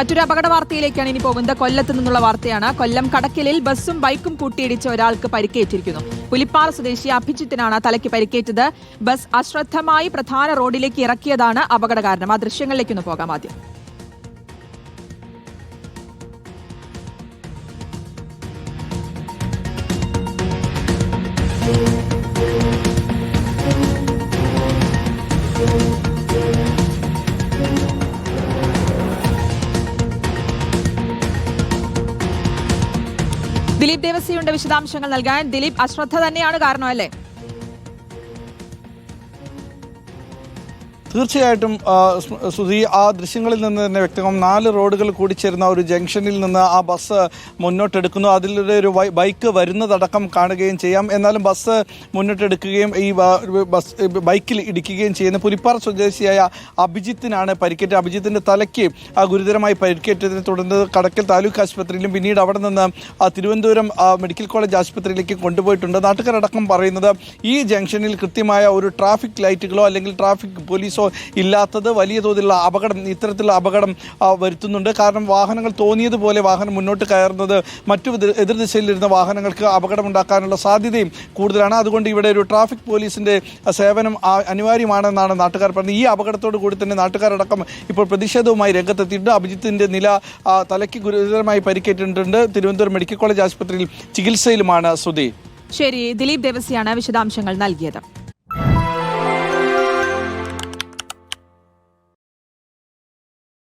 മറ്റൊരു അപകട വാർത്തയിലേക്കാണ് ഇനി പോകുന്നത്. കൊല്ലത്ത് നിന്നുള്ള വാർത്തയാണ്. കൊല്ലം കടക്കലിൽ ബസ്സും ബൈക്കും കൂട്ടിയിടിച്ച ഒരാൾക്ക് പരിക്കേറ്റിരിക്കുന്നു. പുലിപ്പാറ സ്വദേശി അഭിജിത്തിനാണ് തലയ്ക്ക് പരിക്കേറ്റത്. ബസ് അശ്രദ്ധമായി പ്രധാന റോഡിലേക്ക് ഇറക്കിയതാണ് അപകട കാരണം ആ ദൃശ്യങ്ങളിലേക്കൊന്ന് പോകാം ആദ്യം. ദിലീപ് ദേവസ്യയുടെ വിശദാംശങ്ങൾ നൽകാൻ ദിലീപ് അശ്രദ്ധ തന്നെയാണ് കാരണം തീർച്ചയായിട്ടും സുധി ആ ദൃശ്യങ്ങളിൽ നിന്ന് തന്നെ വ്യക്തമാകും നാല് റോഡുകൾ കൂടിച്ചേരുന്ന ഒരു ജംഗ്ഷനിൽ നിന്ന് ആ ബസ് മുന്നോട്ടെടുക്കുന്നു. അതിലൂടെ ഒരു ബൈക്ക് വരുന്നതടക്കം കാണുകയും ചെയ്യാം. എന്നാലും ബസ് മുന്നോട്ടെടുക്കുകയും ഈ ബസ് ബൈക്കിൽ ഇടിക്കുകയും ചെയ്യുന്ന പുലിപ്പാറ സ്വദേശിയായ അഭിജിത്തിനാണ് പരിക്കേറ്റ അഭിജിത്തിന്റെ തലയ്ക്ക് ഗുരുതരമായി പരിക്കേറ്റതിനെ തുടർന്ന് കടക്കൽ താലൂക്ക് ആശുപത്രിയിലും പിന്നീട് അവിടെ നിന്ന് തിരുവനന്തപുരം മെഡിക്കൽ കോളേജ് ആശുപത്രിയിലേക്ക് കൊണ്ടുപോയിട്ടുണ്ട്. നാട്ടുകാരടക്കം പറയുന്നത് ഈ ജംഗ്ഷനിൽ കൃത്യമായ ഒരു ട്രാഫിക് ലൈറ്റുകളോ അല്ലെങ്കിൽ ട്രാഫിക് പോലീസോ ഇല്ലാത്തത് വലിയ തോതിലുള്ള അപകടം ഇത്തരത്തിലുള്ള അപകടം വരുത്തുന്നുണ്ട്. കാരണം വാഹനങ്ങൾ തോന്നിയതുപോലെ വാഹനം മുന്നോട്ട് കയറുന്നത് മറ്റു എതിർ- എതിർദിശയിലിരുന്ന വാഹനങ്ങൾക്ക് അപകടമുണ്ടാക്കാനുള്ള സാധ്യതയും കൂടുതലാണ്. അതുകൊണ്ട് ഇവിടെ ഒരു ട്രാഫിക് പോലീസിന്റെ സേവനം അനിവാര്യമാണെന്നാണ് നാട്ടുകാർ പറഞ്ഞത്. ഈ അപകടത്തോടു കൂടി തന്നെ നാട്ടുകാരടക്കം ഇപ്പോൾ പ്രതിഷേധവുമായി രംഗത്തെത്തിയിട്ടുണ്ട്. അഭിജിത്തിന്റെ നില തലയ്ക്ക് ഗുരുതരമായി പരിക്കേറ്റിട്ടുണ്ട്. തിരുവനന്തപുരം മെഡിക്കൽ കോളേജ് ആശുപത്രിയിൽ ചികിത്സയിലുമാണ് സുധി ശരി ദിലീപ് ദേവസിയാണ് വിശദാംശങ്ങൾ നൽകിയത്.